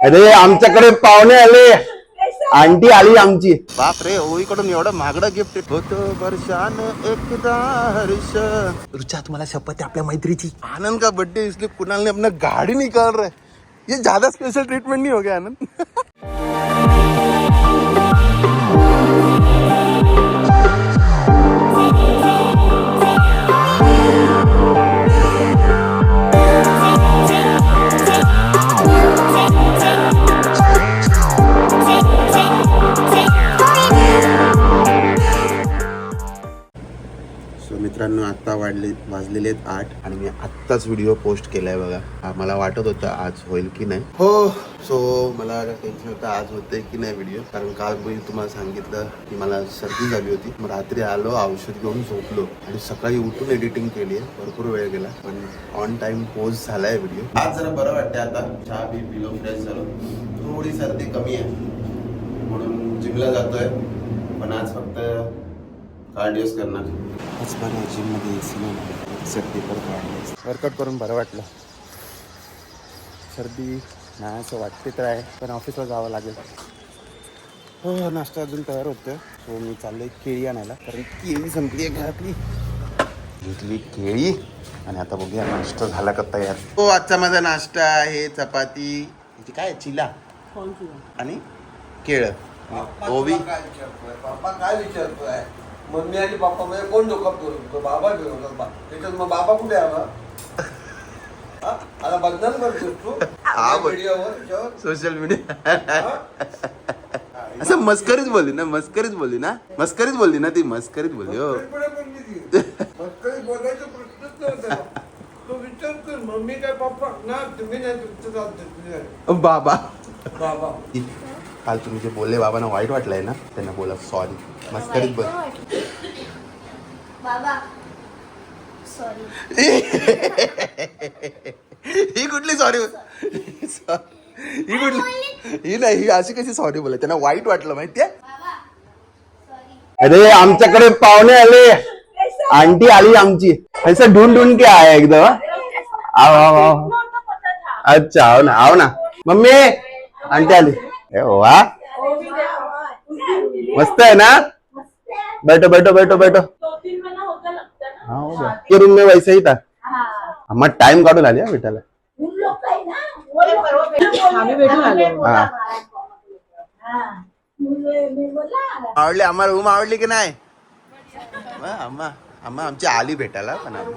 अरे आमच्याकडे पाहुणे आले. आंटी आली आमची. बाप रे ओईकडून एवढं महागडं गिफ्ट होतो वर्षान एकदा हर्ष. रुचा तुम्हाला शपथ आहे आपल्या मैत्रीची. आनंद का बर्थडे इसलिए कुणाल ने अपना गाड़ी निकाल रहा है? ये ज्यादा स्पेशल ट्रीटमेंट नहीं हो गया आनंद. मित्रांनो आत्ता वाढले वाजलेले आहेत आठ आणि मी आत्ताच व्हिडिओ पोस्ट केलाय बघा. मला वाटत होतं आज होईल की नाही. हो सो मला टेन्शन होतं आज होते की नाही व्हिडिओ कारण काल मी तुम्हाला सांगितलं की मला सर्दी झाली होती. मग रात्री आलो औषध घेऊन झोपलो. आणि सकाळी उठून एडिटिंग केली आहे. भरपूर वेळ गेला. पण ऑन टाइम पोस्ट झालाय व्हिडिओ आज जरा बरं वाटतंय आता. चहा बी पिलो फ्रेश झालो. थोडी सर्दी कमी आहे. म्हणून जिमला जातोय. पण आज फक्त कार्डिओस करणार. आज बरं जिममध्ये सर्दी परत वाढली. वर्कआउट करून बरं वाटलं. सर्दी नाही असं वाटते तर आहे पण ऑफिसला जावं लागेल. हो नाश्ता अजून तयार होतोय. सो मी चाललोय केळी आणायला. कारण केळी संपली आहे घरातली. घेतली केळी आणि आता बघूया नाश्ता झाला का तयार. हो आजचा माझा नाश्ता आहे चपाती. ह्याची काय? आहे? चिला आणि केळं. ओवी काय विचारतोय? बाबा काय विचारतोय? मम्मी आणि पप्पा मध्ये कोण डोकं फिरवतो बाबा फिरवतात बा त्याच्यात मग बाबा कुठे आला? आता बदनाम करतोस तू हा, बघ. व्हिडिओवर याच्यावर? Social media? असं मस्करीच बोलली ना मस्करीच बोलली ना मस्करीच बोलली ना ती मस्करीच बोलली हो मस्करीपणे बोलली ती. मस्करी बोलायचा प्रश्नच नव्हता तो विचारतोय मम्मी काय पप्पा ना तुम्ही नाही तुमचं चालतं तुम्ही नाही. बाबा बाबा काल तुम्ही जे बोलले बाबांना वाईट वाटलंय ना त्यांना बोला सॉरी मस्करीत बोल. बाबा सॉरी ही कुठली सॉरी ही कुठली? ही नाही ही अशी कशी सॉरी बोला त्यांना वाईट वाटलं माहितीये? अरे आमच्याकडे पाहुणे आले. आंटी आली आमची. ऐसा ढूंढ ढूंढ के आया एकदम आओ आओ आओ अच्छा आओ ना आओ ना. मम्मी आंटी आली. वा. मस्त है ना? बैठो बैठो बैठो बैठो. हाँ हो ये रूम में वैसे ही था. अम्मा टाइम काढून आली हा भेटायला. हा. आवडली आम्हा रूम आवडली की नाही? अम्मा अम्मा आमची आली भेटायला पण आम्ही.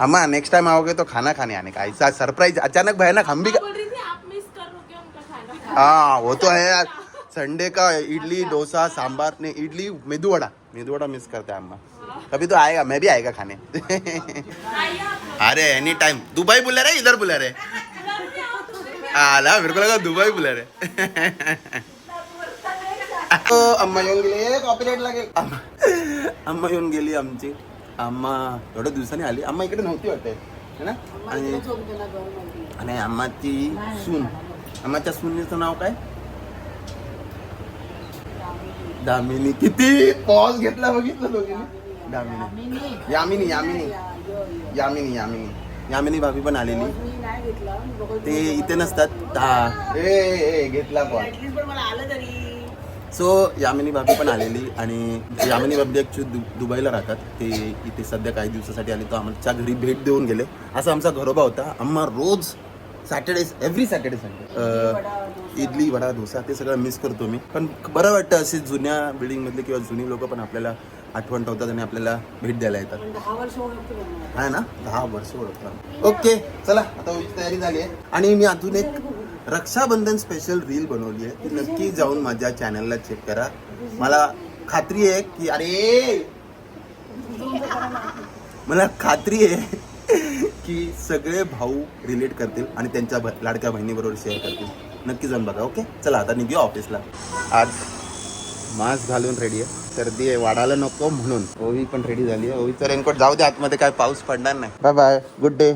अम्मा नेक्स्ट टाइम आओगे तो खाना खाने आने का ऐसा सरप्राइज अचानक भयानक हम भी बोल रही थी आप मिस कर रहे हो क्या उनका खाना हाँ वो तो है संडे का इडली डोसा सांबार ने इडली मेदू वड़ा मेदू वड़ा मिस करते हैं अम्मा। कभी तो आएगा मैं भी आएगा खाने। अरे एनी टाइम दुबई बुला रहे इधर बुला रहे। आला मेरे को लगा दुबई बुला रहे। ओ, अम्मा येऊन गेली कॉपीराईट लागेल अम्मा अम्मा येऊन गेली आमची। अम्मा एवढ्या दिवसांनी आली। अम्मा इकडे नव्हती वाटते है ना? आणि आणि अम्माची सून। अम्माच्या सुनीचं नाव काय? दामिनी. किती पॉज घेतला बघितलं दामिनी. यामिनी यामिनी. यामिनी यामिनी. यामिनी भाभी पण आलेली. ते इथे नसतात. ए, घेतला पॉज सो यामिनी भाभी पण आलेली आणि यामिनी भाभी ॲक्च्युली दुबईला राहतात. ते इथे सध्या काही दिवसासाठी आले तर आमच्या घरी भेट देऊन गेले. असा आमचा घरोबा होता. आम्हा रोज Saturday every Saturday Sunday idli vada dosa ते सगळं मिस करतो मी. पण बरं वाटतं असे जुन्या बिल्डिंगमधले किंवा जुनी लोक पण आपल्याला आठवण ठेवतात आणि आपल्याला भेट द्यायला येतात. आहे ना? दहा वर्ष ओळखतात ओके चला आता तयारी झाली आहे. आणि मी अजून एक रक्षाबंधन स्पेशल रील बनवली आहे. ती नक्की जाऊन माझ्या चॅनलला चेक करा. मला खात्री आहे की अरे! मला खात्री आहे की सगळे भाऊ रिलेट करतील आणि त्यांच्या ब- लाडक्या बहिणीबरोबर शेअर करतील. नक्की जाऊन बघा ओके चला आता निघूया ऑफिसला आज मास्क घालून रेडी आहे. सर्दी आहे वाढायला नको म्हणून. ओवी पण रेडी झाली आहे. ओवीचं रेनकोट जाऊ दे आतमध्ये काय पाऊस पडणार नाही. Bye bye good day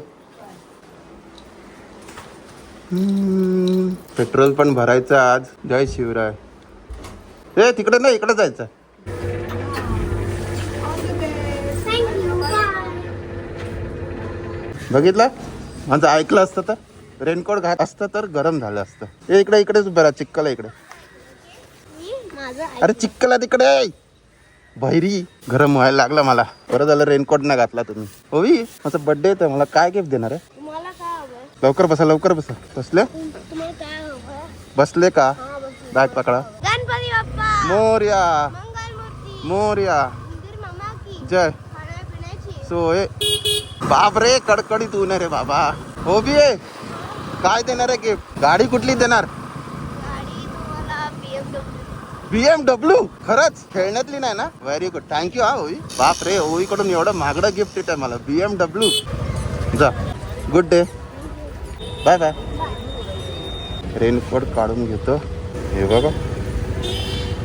petrol पण भरायचं आज. जय शिवराय. ए तिकडे नाही इकडे जायचं थँक्यू बाय बघितलं? माझं ऐकलं असतं तर? रेनकोट घात असतं तर गरम झालं असतं. इकडे इकडेच उभं राहा चिक्कला इकडे. अरे चिक्कला तिकडे. बहिरी गरम व्हायला लागलं मला. बरं झालं रेनकोट नाही घातला तुम्ही. होई माझा बर्थडे येतो मला काय गिफ्ट देणार आहे? लवकर बसा लवकर बसा. बसले? बसले का? बॅग पकडा. मोर्या! मोर्या! जय. सोय. बाप रे कडकडीत ऊन रे बाबा. हो बी काय देणार आहे गिफ्ट गाडी कुठली देणार? बी एम बीएमडब्ल्यू खरंच खेळण्यातली नाही ना? व्हेरी गुड थँक्यू हा होई. बाप रे होईकडून एवढं महागडं गिफ्ट येत आहे मला बीएमडब्ल्यू जा. Good day bye bye raincoat काढून घेतो. हे बघा.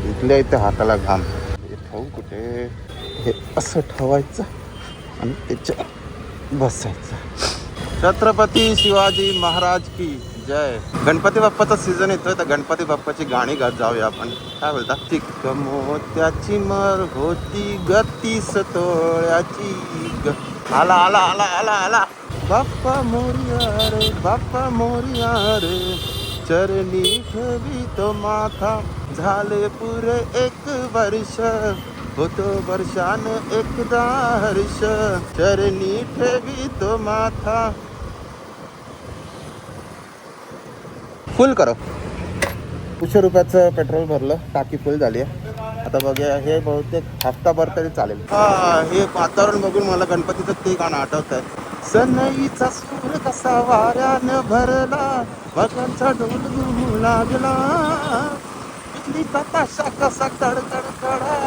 इथल्या इथे हाताला घाम. हे ठेवू कुठे? हे असं ठेवायचं आणि त्याच्या बसायचं छत्रपती शिवाजी महाराज की जय। गणपती बाप्पाचा सीझन येतोय तर गणपती बाप्पाची गाणी गात जाऊया आपण. काय बोलता? चिक्क मोत्याची मर होती गती तोळ्याची ग. आला आला आला आला आला. बाप्पा मोरिया रे बाप्पा मोरिया रे. चरणी ठेवी तो माथा झाले पुरे एक वर्ष. होतो वर्षान एकदा हर्ष चरणी ठेवी तो माथा. फुल करो. कुशे रुपयाचं पेट्रोल भरलं टाकी फुल झाली आहे. आता बघूया हे बहुतेक हफ्ताभर तरी चालेल. हा हे वातावरण बघून मला गणपतीचं ते गाणं आठवत आहे सनईचा सूर कसा वाऱ्यानं भरला भगवानचा डोल लागला. बिजली कसा कडकड कडाला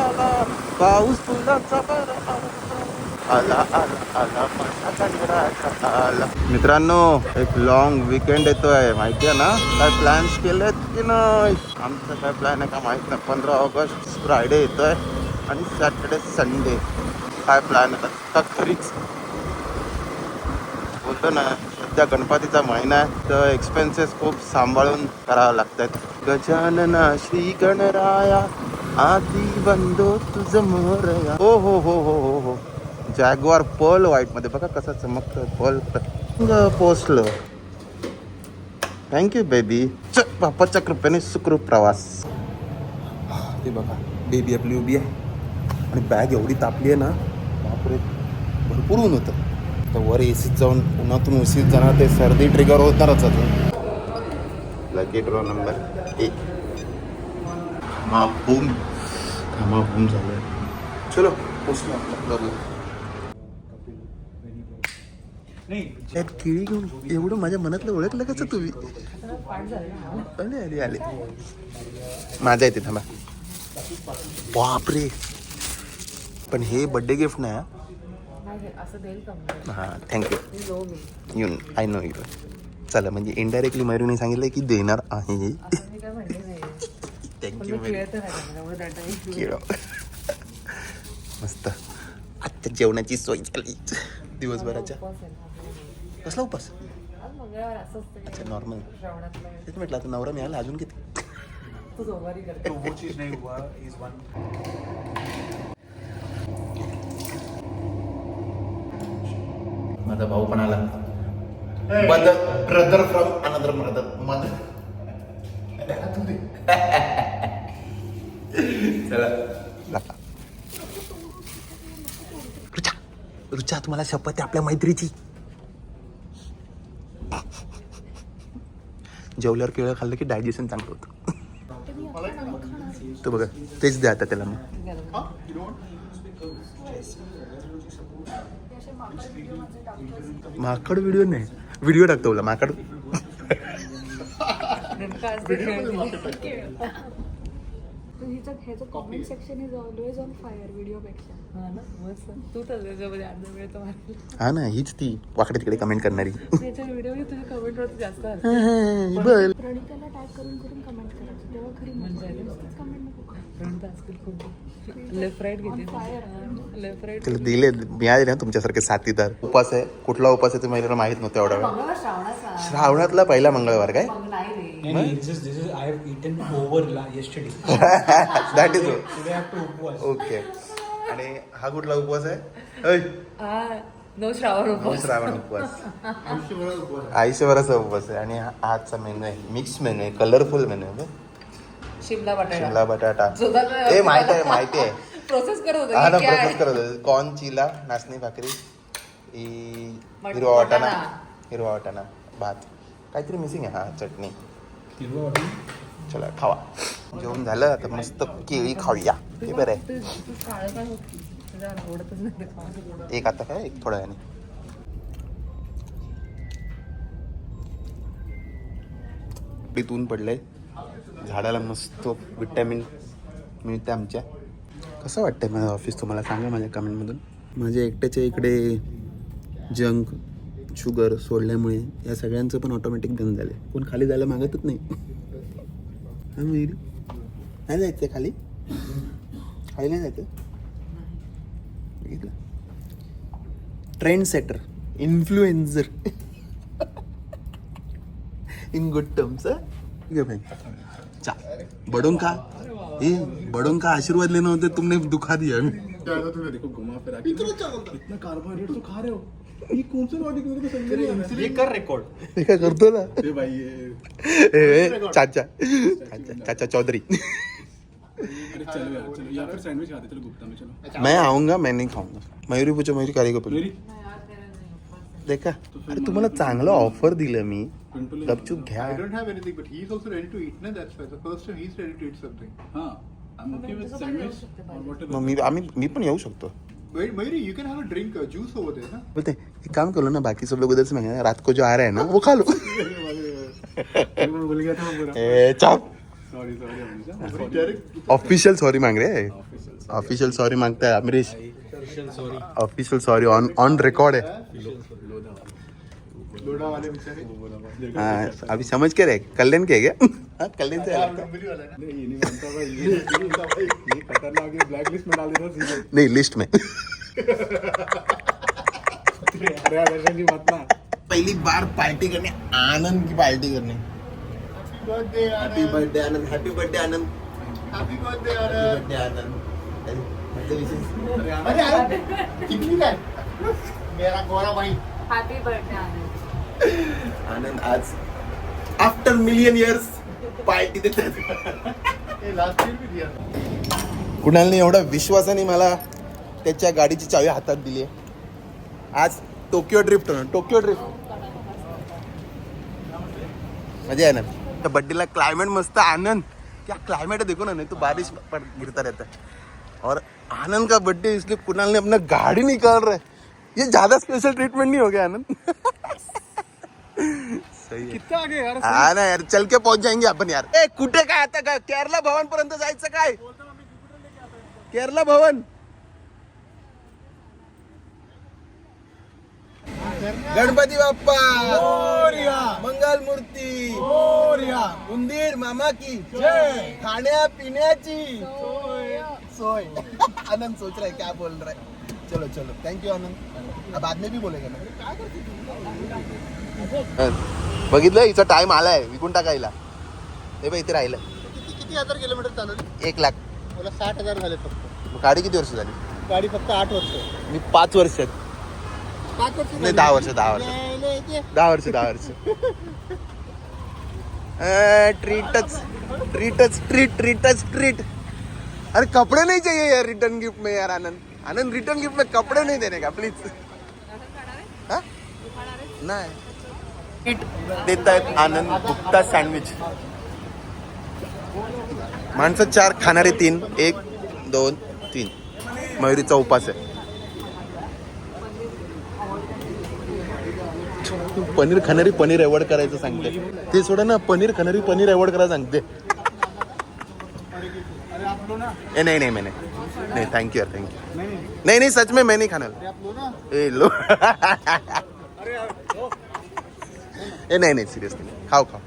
पाऊस फुलांचा आला आला आला आला मित्रांनो एक लॉंग विकेंड येतोय माहिती आहे ना? काय प्लॅन्स केलेत की नाही? आमचं काय प्लॅन आहे का माहीत नाही. पंधरा ऑगस्ट फ्रायडे येतोय आणि सॅटर्डे संडे काय प्लॅन आता खरीच. बोलतो ना सध्या गणपतीचा महिना आहे तर एक्सपेन्सेस खूप सांभाळून करावं लागतात. गजानना श्री गणराया आधी बंदो तुझ मोरया हो हो हो हो हो हो. जॅगवार पर्ल व्हाईटमध्ये. बघा कसं चमकतं पर्ल पोचलं. थँक्यू बेबी च बाप्पाच्या कृपेने सुखरूप प्रवास. ते बघा बेबी आपली उभी आहे. आणि बॅग एवढी तापली आहे ना बापरे भरपूर ऊन होतं. तर वर एसीत जाऊन उन्हातून उशीत जाणार ते सर्दी ट्रिगर होणारच आता लकी ड्रॉ नंबर एक माफूम माफूम झालं चलो पोचलो आपल्या घरला त्यात केळी घेऊन एवढं माझ्या मनातलं ओळखलं कसं तुम्ही? आले आले आले. माझा येते थांबा. बापरे. पण हे बर्थडे गिफ्ट नाही हा. असं देईल का हां thank you you I know you चला म्हणजे इनडायरेक्टली मयुरीने सांगितलं की देणार आहे? थँक्यू केळं मस्त आजच्या जेवणाची सोय झाली दिवसभराच्या कसला उपास अच्छा नॉर्मल तेच म्हटलं आता नवरा मिळाला अजून किती तू सोमवारी करते वो चीज नहीं हुआ इज वन माझा भाऊ पण आला brother from another brother mother Rucha तुम्हाला शपथ आहे आपल्या मैत्रीची. जेवल्यावर केळं खाल्लं की डायजेशन चांगलं होतं. तो बघा तेच द्या आता त्याला मग. माकड व्हिडिओ नाही. व्हिडिओ टाकतो बोला माकड. ह्याचं comment section is always on fire व्हिडिओपेक्षा हा ना मस्त. तू तर त्याच्यामध्ये अर्धा वेळ तर मारला. हा ना हीच ती. वाकडे तिकडे कमेंट करणारी. त्याच्या व्हिडिओ तुझ्या कमेंटवरती जास्त प्रणिताला टॅग करून करून कमेंट करायची. तेव्हा खरी म्हणजे कमेंट नको. प्रणिता आजकाल खूप लेफ्ट राईट घेते. लेफ्ट राईट तिला दिले मिळाले ना तुमच्यासारखे साथीदार. उपास आहे. कुठला उपास आहे ते महिला माहीत नव्हतं एवढा वेळ. श्रावणातला पहिला मंगळवार काय? दॅट इज ओके आणि हा कुठला उपवास आहे? हा श्रावण उपवास. श्रावण उपवास. आयुष्यभराचा उपवास आहे. आणि हा आजचा मेनू आहे. मिक्स मेनू आहे. कलरफुल मेनू आहे बघ. शिमला बटाटा. शिमला बटाटा. जोरदार- ए माहिती आहे माहिती आहे. प्रोसेस करत हा ना प्रोसेस करत होते. कॉर्न चिला नाचणी भाकरी इ- हिरवा वाटाणा. हिरवा वाटाणा. भात. काहीतरी मिसिंग आहे. हा चटणी. चला खावा. जेवण झालं आता मस्त केळी खाऊया. ते बरं आहे. एक आता काय एक थोड्या वेळाने. इकडे ऊन पडलंय. झाडाला मस्त विटॅमिन मिळते आमच्या. कसं वाटतंय माझं ऑफिस तुम्हाला? सांगा माझ्या कमेंटमधून माझ्या एकट्याच्या इकडे जंक शुगर सोडल्यामुळे या सगळ्यांचं पण ऑटोमॅटिक बंद झालं कोण खाली जायला मागतच नाही. हा नाही जायचं खाली? खाली नाही जायचं? बघितलं? Trend setter influencer in good terms चा बड़ों का ए बडून का आशीर्वाद लेना होते तुमने दुखा दिया हमें इतना कार्बोहाइड्रेट तो खा रहे हो. लॉजिक कर रिकॉर्ड काय करतो ना? ए, ए, चाचा. चाचा. चाचा चौधरी. अरे चलो यार चलो. या फिर सैंडविच खाते चलो गुप्ता में चलो. मैं आऊंगा मैं नहीं खाऊंगा. मयूरी पूछो मयूरी करी को मेरी देखा अरे तुम्हाला चांगलं ऑफर दिलं मी. गपचूप घ्या. I don't have anything, but he's also ready to eat. No, that's why. The first time he's ready to eat something. हाँ I'm okay with sandwich or whatever. मग मी आम्ही मी पण येऊ शकतो. Wait, Mayuri, you can have a drink, uh, juice over there, na? बोलते एक काम करो ना बाकी सब लोग उधर से मांगे रात को जो आ रहा है ना वो खा लो। मैं भूल गया था पूरा ए चाप सॉरी सॉरी अमरीशा Very direct. ऑफिशियल सॉरी मांग रहे हैं? ऑफिशियल सॉरी माँगता है Amrish. Official sorry on on record है। लोढ़ा वाले बेचारे। हाँ अभी समझ के रहे कल्याण के क्या? हाँ, से वाला नहीं ये नहीं मानता भाई ये नहीं भाई। ये खतरनाक है ब्लैक लिस्ट में डाल देना सीधे। नहीं लिस्ट में। अरे यार नहीं मत ना पहली बार पार्टी करने आनंद की पार्टी करने। Happy birthday Anand. Happy birthday Anand. Happy birthday Anand. म्हणजे विशेष अरे यार, कितनी का मेरा गोरा भाई। हॅपी बर्थडे आनंद। आनंद आज आफ्टर मिलियन इयर्स पार्टी देतात कुणालने एवढा विश्वासाने मला त्याच्या गाडीची चावी हातात दिली आहे. आज टोकियो ट्रिप टोकियो ट्रिप मजा आहे ना त्या बड्डेला क्लाइमेट मस्त आनंद. क्या क्लाइमेट है देखो ना नहीं तो बारिश पर गिरता रहता है. और आनंद का बर्थडे इसलिए कुणाल ने अपना गाड़ी निकाल रहा है. ये ज्यादा स्पेशल ट्रीटमेंट नहीं हो गया आनंद. सही है कितना आगे यार हा ना यार चल के पहुंच जाएंगे आपण यार. ए कुठे काय आता? काय केरला भवन पर्यंत जायचं काय? केरला भवन. गणपती बाप्पा. मंगल मूर्ती. उंदीर मामा की. खाण्या पिण्याची सोय. आनंद सोच रहा है क्या बोल रहा है? चलो चलो. Thank you Anand. अब बाद में भी बोलेगा ना? बघितलं हिचा टाइम आलाय. विकून टाकायला हे बघ इथे राहिलं. किती किती हजार किलोमीटर चालवली? एक लाख. मला साठ हजार झाले फक्त. गाडी किती वर्ष झाली? गाडी फक्त आठ वर्ष. मी पाच वर्षात पाच वर्ष नाही दहा वर्ष दहा वर्ष. दहा वर्ष दहा वर्ष. ट्रीटच ट्रीटच ट्रीट ट्रीटच ट्रीट अरे कपड़े नहीं चाहिए यार रिटर्न गिफ्ट में यार आनंद. आनंद रिटर्न गिफ्ट में कपड़े नहीं देने का प्लीज नाही. देत आहेत आनंद गुप्ता सँडविच माणसं चार खाणारे तीन एक दोन तीन. मयुरीचा उपास आहे. पनीर खाणारी पनीर एवॉर्ड करायचं सांगते. ते सोडा ना पनीर खाणारी पनीर एवॉर्ड करायला सांगते. ए नहीं नहीं मैंने नहीं थैंक यू थैंक यू नहीं नहीं. सच में मैं नहीं खाना ए लो। ए नाही नाही सिरियसली खाऊ खाऊ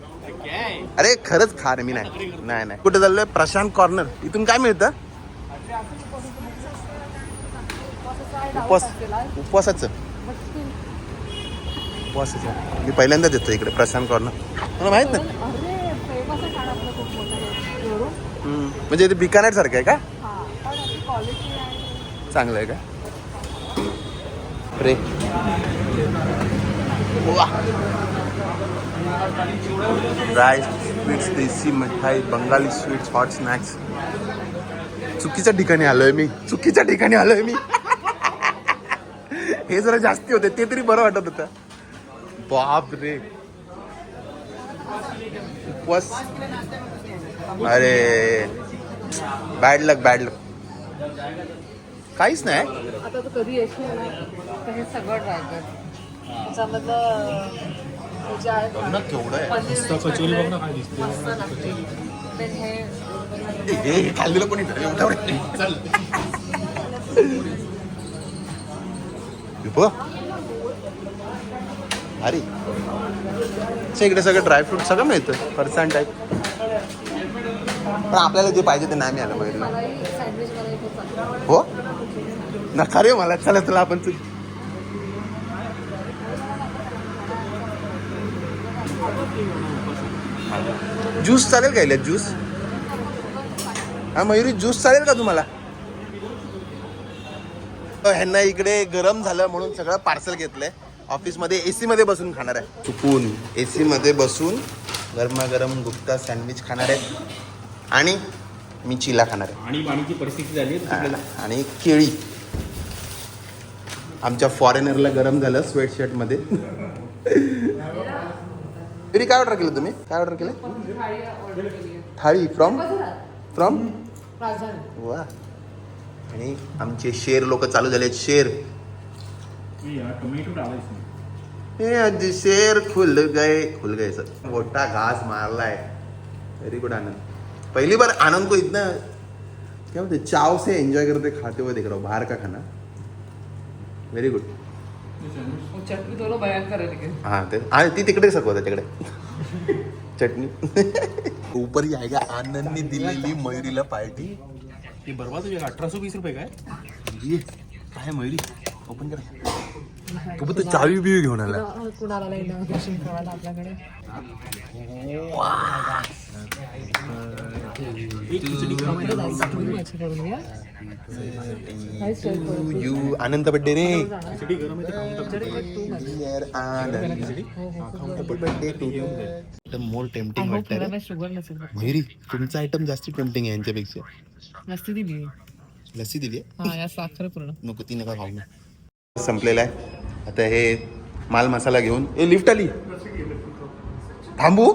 अरे खरंच खा रे मी नाही नाही. नाही कुठे चाललोय? प्रशांत कॉर्नर इथून काय मिळतं? उपवास. उपवासाचं. उपवासाचं. मी पहिल्यांदा देतो इकडे प्रशांत कॉर्नर मला माहीत नाही. म्हणजे ते बिकानेर सारखं आहे का हां पण क्वालिटी आहे चांगलं आहे का? रे. ड्राय स्वीट्स देसी मिठाई बंगाली स्वीट्स हॉट स्नॅक्स चुकीच्या ठिकाणी आलोय मी. चुकीच्या ठिकाणी आलोय मी. हे जरा जास्ती होते. ते तरी बरं वाटत होतं. बाप रे. उपवास. अरे. बॅड लक बॅड लक काहीच नाही. आता तू कधी येशील ना तर हे सगळं ट्राय कर. त्याच्यामधलं हे जे आहे बघ ना केवढं आहे. पनीर कचोरी बघ ना मस्त लागते. Then हे हे हे खाल्लेलं कोणी एवढं एवढं. बघ. अरे. अच्छा, इकडे सगळं ड्रायफ्रूट सगळं मिळतं फरसाण टाईप पण आपल्याला जे पाहिजे ते नाही मिळालं पाहिजे मलाही सँडविच हो? नका रे मला चला चला आपण चल ज्यूस चालेल का ज्यूस? हा मयुरी ज्यूस चालेल का तुम्हाला? ह्यांना इकडे गरम झालं म्हणून सगळं पार्सल घेतलंय. ऑफिसमध्ये ए मध्ये बसून खाणार आहे. चुकून. ए मध्ये बसून गरमागरम गुप्ता सँडविच खाणार आहेत आणि मी चिला खाणार आहे. आणि पाणीची परिस्थिती झाली आणि केळी. आमच्या फॉरेनरला गरम झालं स्वेटशर्टमध्ये. तरी काय ऑर्डर केलं तुम्ही? काय ऑर्डर केलं? थाळी फ्रॉम फ्रॉम वा. आणि आमचे शेर लोक चालू झाले आहेत. शेर. टोमॅटो टाकायचं हे आज शेर खुल गए खुल गए सर. मोठा घास मारलाय. Very good Anand. पहली बार आनंद को इतना क्या बोलते चाव से एंजॉय करते खाते हुए देख रहा हूँ बाहर का खाना। व्हेरी गुड वो चटणी थोडं भयंकर हाँ ते हाँ ती तिकडे सकवत तिकडे. चटणी. ऊपर ही आएगा आनंदने दिलेली मयुरीला पार्टी. ते बरबाद होईल अठरा सौ वीस रुपये काय? ये काय मयुरी ओपन करा. तू चावी बिवी घेऊन आला. कुणाला आपल्याकडे यू आनंद बड्डे रे. आनंद मोर टेम्पटिंग मयुरी तुमचा आयटम जास्त टेम्पटिंग आहे यांच्यापेक्षा. नसती दिली. लस्सी दिली? हा साखर पूर्ण. नको ती नका खाऊ संपलेला आहे. आता हे माल मसाला घेऊन. ए लिफ्ट आली. थांबू.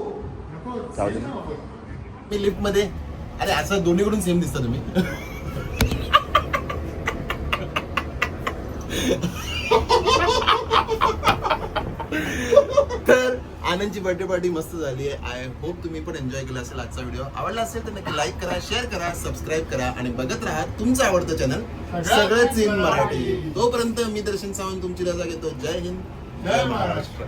जाऊ दे. ना. मी लिफ्टमध्ये. अरे असं दोन्हीकडून सेम दिसता तुम्ही. तर आनंदची बर्थडे पार्टी मस्त झाली आहे. आय होप तुम्ही पण एन्जॉय केला असेल आजचा व्हिडिओ आवडला असेल तर नक्की लाईक करा शेअर करा सबस्क्राईब करा आणि बघत राहा तुमचं आवडतं चॅनल सगळंच इन मराठी. तोपर्यंत मी दर्शन सावंत तुमची रजा घेतो. जय हिंद. जय महाराष्ट्र.